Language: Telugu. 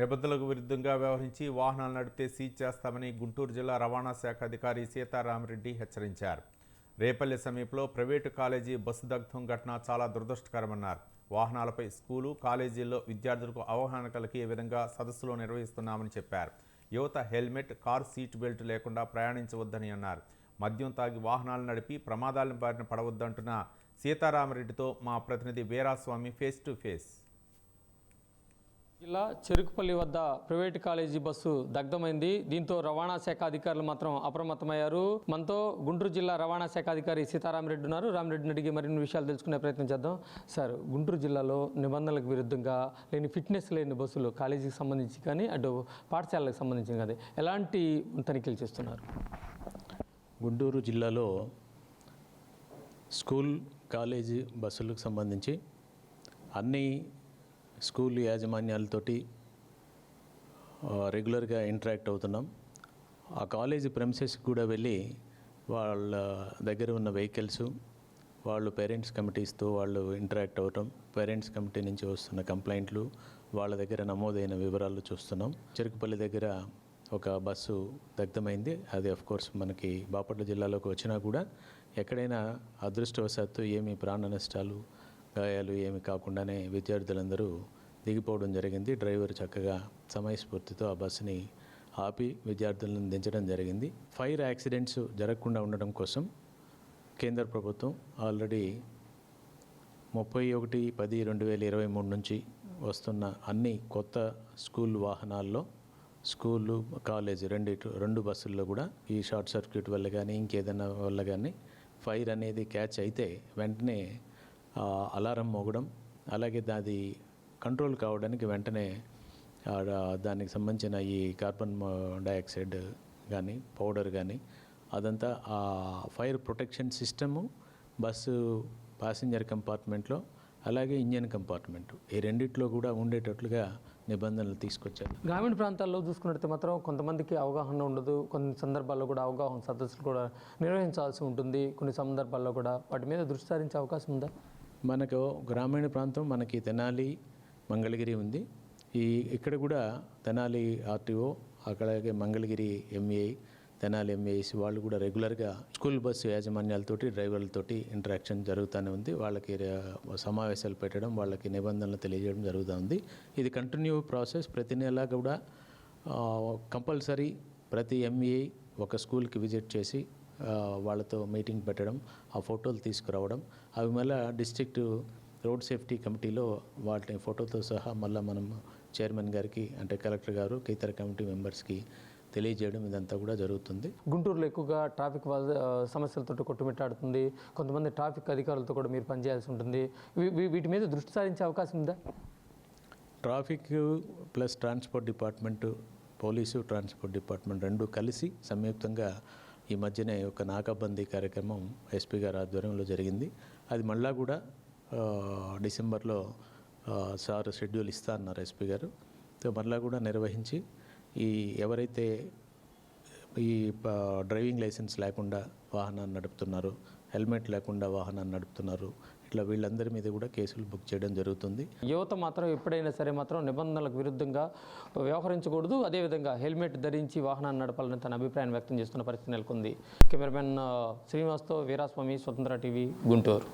నిబంధనలకు విరుద్ధంగా వ్యవహరించి వాహనాలు నడిపితే సీజ్ చేస్తామని గుంటూరు జిల్లా రవాణా శాఖ అధికారి సీతారామరెడ్డి హెచ్చరించారు. రేపల్లె సమీపంలో ప్రైవేటు కాలేజీ బస్సు దగ్ధం ఘటన చాలా దురదృష్టకరమన్నారు. వాహనాలపై స్కూలు కాలేజీల్లో విద్యార్థులకు అవగాహన కలిగే విధంగా సదస్సులో నిర్వహిస్తున్నామని చెప్పారు. యువత హెల్మెట్ కార్ సీట్ బెల్ట్ లేకుండా ప్రయాణించవద్దని అన్నారు. మద్యం తాగి వాహనాలు నడిపి ప్రమాదాలను బారిన పడవద్దంటున్న సీతారామరెడ్డితో మా ప్రతినిధి వీరాస్వామి ఫేస్ టు ఫేస్. జిల్లా చెరుకుపల్లి వద్ద ప్రైవేట్ కాలేజీ బస్సు దగ్ధమైంది. దీంతో రవాణా శాఖ అధికారులు మాత్రం అప్రమత్తమయ్యారు. మనతో గుంటూరు జిల్లా రవాణా శాఖ అధికారి సీతారామరెడ్డి ఉన్నారు. రామరెడ్డిని అడిగి మరిన్ని విషయాలు తెలుసుకునే ప్రయత్నం చేద్దాం. సార్ గుంటూరు జిల్లాలో నిబంధనలకు విరుద్ధంగా లేని ఫిట్నెస్ లేని బస్సులు కాలేజీకి సంబంధించి కానీ అటు పాఠశాలకు సంబంధించి కానీ ఎలాంటి తనిఖీలు చేస్తున్నారు? గుంటూరు జిల్లాలో స్కూల్ కాలేజీ బస్సులకు సంబంధించి అన్ని స్కూల్ యాజమాన్యాలతోటి రెగ్యులర్గా ఇంటరాక్ట్ అవుతున్నాం. ఆ కాలేజీ ప్రెమిసెస్కి కూడా వెళ్ళి వాళ్ళ దగ్గర ఉన్న వెహికల్స్ వాళ్ళు పేరెంట్స్ కమిటీస్తో వాళ్ళు ఇంటరాక్ట్ అవటం పేరెంట్స్ కమిటీ నుంచి వస్తున్న కంప్లైంట్లు వాళ్ళ దగ్గర నమోదైన వివరాలు చూస్తున్నాం. చెరుకుపల్లి దగ్గర ఒక బస్సు దగ్ధమైంది. అది అఫ్ కోర్స్ మనకి బాపట్ల జిల్లాలోకి వచ్చినా కూడా ఎక్కడైనా అదృష్టవశాత్తు ఏమి ప్రాణ నష్టాలు గాయాలు ఏమి కాకుండానే విద్యార్థులందరూ దిగిపోవడం జరిగింది. డ్రైవర్ చక్కగా సమయస్ఫూర్తితో ఆ బస్సుని ఆపి విద్యార్థులను దించడం జరిగింది. ఫైర్ యాక్సిడెంట్స్ జరగకుండా ఉండడం కోసం కేంద్ర ప్రభుత్వం ఆల్రెడీ ముప్పై ఒకటి పది రెండు వేల ఇరవై మూడు నుంచి వస్తున్న అన్ని కొత్త స్కూల్ వాహనాల్లో స్కూలు కాలేజ్ రెండు రెండు బస్సుల్లో కూడా ఈ షార్ట్ సర్క్యూట్ వల్ల కానీ ఇంకేదైనా వల్ల కానీ ఫైర్ అనేది క్యాచ్ అయితే వెంటనే అలారం మోగడం అలాగే దాది కంట్రోల్ కావడానికి వెంటనే దానికి సంబంధించిన ఈ కార్బన్ డైఆక్సైడ్ కానీ పౌడర్ కానీ అదంతా ఆ fire protection system bus passenger కంపార్ట్మెంట్లో అలాగే ఇంజన్ కంపార్ట్మెంట్. ఈ రెండిట్లో కూడా ఉండేటట్లుగా నిబంధనలు తీసుకొచ్చారు. గ్రామీణ ప్రాంతాల్లో చూసుకున్నట్టు మాత్రం కొంతమందికి అవగాహన ఉండదు కొన్ని సందర్భాల్లో కూడా అవగాహన సదస్సులు కూడా నిర్వహించాల్సి ఉంటుంది కొన్ని సందర్భాల్లో కూడా వాటి మీద దృష్టి సారించే అవకాశం ఉందా? మనకు గ్రామీణ ప్రాంతం మనకి తెనాలి మంగళగిరి ఉంది. ఈ ఇక్కడ కూడా తెనాలి ఆర్టీఓ అక్కడాగే మంగళగిరి ఎంఏ తెనాలి ఎంఏసి వాళ్ళు కూడా రెగ్యులర్గా స్కూల్ బస్సు యాజమాన్యాలతోటి డ్రైవర్లతోటి ఇంటరాక్షన్ జరుగుతూనే ఉంది. వాళ్ళకి సమావేశాలు పెట్టడం వాళ్ళకి నిబంధనలు తెలియజేయడం జరుగుతూ ఉంది. ఇది కంటిన్యూ ప్రాసెస్. ప్రతి నెల కూడా కంపల్సరీ ప్రతి ఎంఈ ఒక స్కూల్కి విజిట్ చేసి వాళ్ళతో మీటింగ్ పెట్టడం ఆ ఫోటోలు తీసుకురావడం. అవి మళ్ళీ డిస్ట్రిక్ట్ రోడ్ సేఫ్టీ కమిటీలో వాటిని ఫోటోతో సహా మళ్ళీ మనం చైర్మన్ గారికి అంటే కలెక్టర్ గారు ఇతర కమిటీ మెంబర్స్కి తెలియజేయడం ఇదంతా కూడా జరుగుతుంది. గుంటూరులో ఎక్కువగా ట్రాఫిక్ సమస్యలతో కొట్టుమిట్టాడుతుంది. కొంతమంది ట్రాఫిక్ అధికారులతో కూడా మీరు పనిచేయాల్సి ఉంటుంది. వీటి మీద దృష్టి సారించే అవకాశం ఉందా? Traffic plus transport department police transport department రెండు కలిసి సంయుక్తంగా ఈ మధ్యనే ఒక నాకాబందీ కార్యక్రమం ఎస్పీ గారి ఆధ్వర్యంలో జరిగింది. అది మళ్ళా కూడా డిసెంబర్లో సార్ షెడ్యూల్ ఇస్తా అన్నారు ఎస్పీ గారు. సో మళ్ళా కూడా నిర్వహించి ఈ ఎవరైతే ఈ డ్రైవింగ్ లైసెన్స్ లేకుండా వాహనాన్ని నడుపుతున్నారు హెల్మెట్ లేకుండా వాహనాన్ని నడుపుతున్నారు ఇట్లా వీళ్ళందరి మీద కూడా కేసులు బుక్ చేయడం జరుగుతుంది. యువత మాత్రం ఎప్పుడైనా సరే మాత్రం నిబంధనలకు విరుద్ధంగా వ్యవహరించకూడదు. అదేవిధంగా హెల్మెట్ ధరించి వాహనాన్ని నడపాలని తన అభిప్రాయం వ్యక్తం చేస్తున్న పరిస్థితి నెలకొంది. కెమెరామెన్ శ్రీనివాస్తో వీరాస్వామి స్వతంత్ర టీవీ గుంటూరు.